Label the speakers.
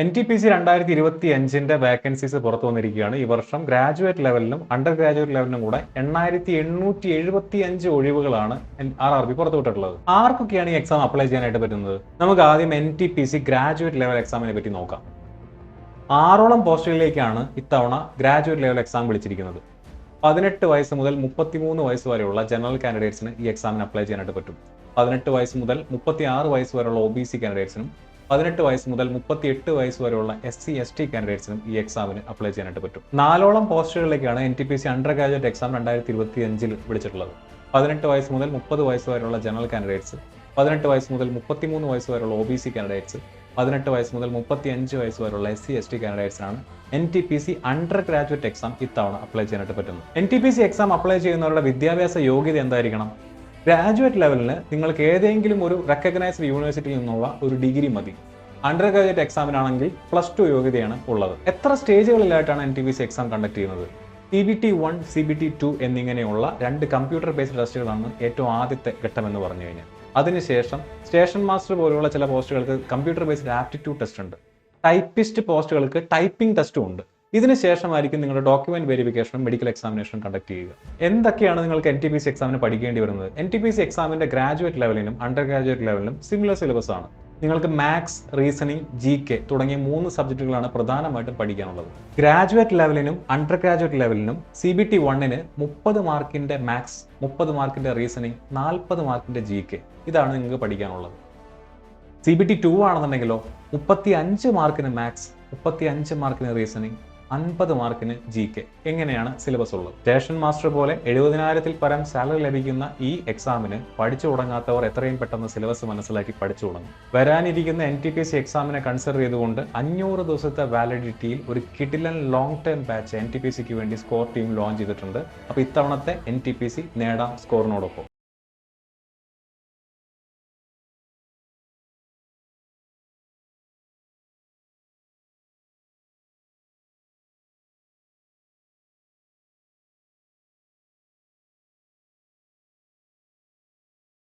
Speaker 1: N T P C രണ്ടായിരത്തി ഇരുപത്തി അഞ്ചിന്റെ വേക്കൻസീസ് പുറത്തു വന്നിരിക്കുകയാണ്. ഈ വർഷം ഗ്രാജുവേറ്റ് ലെവലിലും അണ്ടർ ഗ്രാജുവേറ്റ് ലെവലിലും കൂടെ എണ്ണായിരത്തി എണ്ണൂറ്റി എഴുപത്തി അഞ്ച് ഒഴിവുകളാണ് ആർ ആർ ബി പുറത്തുവിട്ടിട്ടുള്ളത് ആർക്കൊക്കെയാണ് ഈ എക്സാം അപ്ലൈ ചെയ്യാനായിട്ട് പറ്റുന്നത്? നമുക്ക് ആദ്യം N T P C graduate level എക്സാമിനെ പറ്റി നോക്കാം. ആറോളം പോസ്റ്റുകളിലേക്കാണ് ഇത്തവണ ഗ്രാജുവേറ്റ് ലെവൽ എക്സാം വിളിച്ചിരിക്കുന്നത്. പതിനെട്ട് വയസ്സ് മുതൽ മുപ്പത്തിമൂന്ന് വയസ്സ് വരെയുള്ള ജനറൽ കാൻഡിഡേറ്റ്സിന് ഈ എക്സാമിന് അപ്ലൈ ചെയ്യാനായിട്ട് പറ്റും. പതിനെട്ട് വയസ്സ് മുതൽ മുപ്പത്തി ആറ് വയസ്സ് വരെയുള്ള ഒ ബി സി കാൻഡിഡേറ്റ്സിനും പതിനെട്ട് വയസ്സ് മുതൽ മുപ്പത്തി എട്ട് വയസ്സ് വരെയുള്ള എസ് സി എസ് ടി കാൻഡിഡേറ്റ്സിനും ഈ എക്സാമിന് അപ്ലൈ ചെയ്യാനായിട്ട് പറ്റും. നാലോളം പോസ്റ്റുകളിലേക്കാണ് N T P C under graduate exam രണ്ടായിരത്തി ഇരുപത്തി അഞ്ചിൽ വിളിച്ചിട്ടുള്ളത്. പതിനെട്ട് വയസ്സ് മുതൽ മുപ്പത് വയസ്സ് വരെയുള്ള ജനറൽ കാൻഡിഡേറ്റ്സ് പതിനെട്ട് വയസ്സ് മുതൽ മുപ്പത്തിമൂന്ന് വയസ്സ് വരെയുള്ള ഒ ബി സി കാൻഡിഡേറ്റ്സ് പതിനെട്ട് വയസ്സ് മുതൽ മുപ്പത്തി അഞ്ച് വയസ്സ് വരെയുള്ള S C S T കാൻഡിഡേറ്റ്സിനാണ് N T P C under graduate exam ഇത്തവണ അപ്ലൈ ചെയ്യാനായിട്ട് പറ്റുന്നത്. N T P C exam apply ചെയ്യുന്നവരുടെ വിദ്യാഭ്യാസ യോഗ്യത എന്തായിരിക്കണം? ഗ്രാജുവേറ്റ് ലെവലിന് നിങ്ങൾക്ക് ഏതെങ്കിലും ഒരു റെക്കഗ്നൈസ്ഡ് യൂണിവേഴ്സിറ്റിയിൽ നിന്നുള്ള ഒരു ഡിഗ്രി മതി. അണ്ടർ ഗ്രാജുവേറ്റ് എക്സാമിനാണെങ്കിൽ പ്ലസ് ടു യോഗ്യതയാണ് ഉള്ളത്. എത്ര സ്റ്റേജുകളിലായിട്ടാണ് N T P C exam conduct ചെയ്യുന്നത്? C B T one C B T two എന്നിങ്ങനെയുള്ള രണ്ട് കമ്പ്യൂട്ടർ ബേസ്ഡ് ടെസ്റ്റുകളാണ് ഏറ്റവും ആദ്യത്തെ ഘട്ടം എന്ന് പറഞ്ഞു കഴിഞ്ഞാൽ. അതിനുശേഷം സ്റ്റേഷൻ മാസ്റ്റർ പോലുള്ള ചില പോസ്റ്റുകൾക്ക് കമ്പ്യൂട്ടർ ബേസ്ഡ് ആപ്റ്റിറ്റ്യൂഡ് ടെസ്റ്റ് ഉണ്ട്. ടൈപ്പിസ്റ്റ് പോസ്റ്റുകൾക്ക് ടൈപ്പിംഗ് ടെസ്റ്റും ഉണ്ട്. ഇതിന് ശേഷമായിരിക്കും നിങ്ങളുടെ ഡോക്യുമെന്റ് വെരിഫിക്കേഷനും മെഡിക്കൽ എക്സാമിനേഷനും കണ്ടക്ട് ചെയ്യുക. എന്തൊക്കെയാണ് നിങ്ങൾക്ക് എൻ ടി പി സി എക്സാമിന് പഠിക്കേണ്ടി വരുന്നത്? എൻ ടി പി സി എക്സാമിന്റെ ഗ്രാജുവേറ്റ് ലെവലിനും അണ്ടർ ഗ്രാജുവേറ്റ് ലെവലിനും സിമിലർ സിലബസ് ആണ്. നിങ്ങൾക്ക് മാത്സ് റീസണിംഗ് ജി കെ തുടങ്ങിയ മൂന്ന് സബ്ജക്റ്റുകളാണ് പ്രധാനമായിട്ടും പഠിക്കാനുള്ളത്. ഗ്രാജുവേറ്റ് ലെവലിനും അണ്ടർ ഗ്രാജുവേറ്റ് ലെവലിനും സി ബി ടി വണ്ണിന് മുപ്പത് മാർക്കിന്റെ മാത്സ് മുപ്പത് മാർക്കിന്റെ റീസണിംഗ് നാൽപ്പത് മാർക്കിന്റെ ജി കെ ഇതാണ് നിങ്ങൾക്ക് പഠിക്കാനുള്ളത്. സി ബി ടി ടു ആണെന്നുണ്ടെങ്കിലോ മുപ്പത്തി അഞ്ച് മാർക്കിന് മാത്സ് മുപ്പത്തി അഞ്ച് മാർക്കിന് റീസണിംഗ് അൻപത് മാർക്കിന് ജി കെ. എങ്ങനെയാണ് സിലബസ് ഉള്ളത്? സ്റ്റേഷൻ മാസ്റ്റർ പോലെ എഴുപതിനായിരത്തിൽ പരം സാലറി ലഭിക്കുന്ന ഈ എക്സാമിന് പഠിച്ചു തുടങ്ങാത്തവർ എത്രയും പെട്ടെന്ന് സിലബസ് മനസ്സിലാക്കി പഠിച്ചു തുടങ്ങും. വരാനിരിക്കുന്ന എൻ ടി പി സി എക്സാമിനെ കൺസിഡർ ചെയ്തുകൊണ്ട് അഞ്ഞൂറ് ദിവസത്തെ വാലിഡിറ്റിയിൽ ഒരു കിഡിലൻ long term batch N T P സിക്ക് വേണ്ടി സ്കോർ ടീം ലോഞ്ച് ചെയ്തിട്ടുണ്ട്. അപ്പോൾ ഇത്തവണത്തെ എൻ ടി പി സി നേടാം സ്കോറിനോടൊപ്പം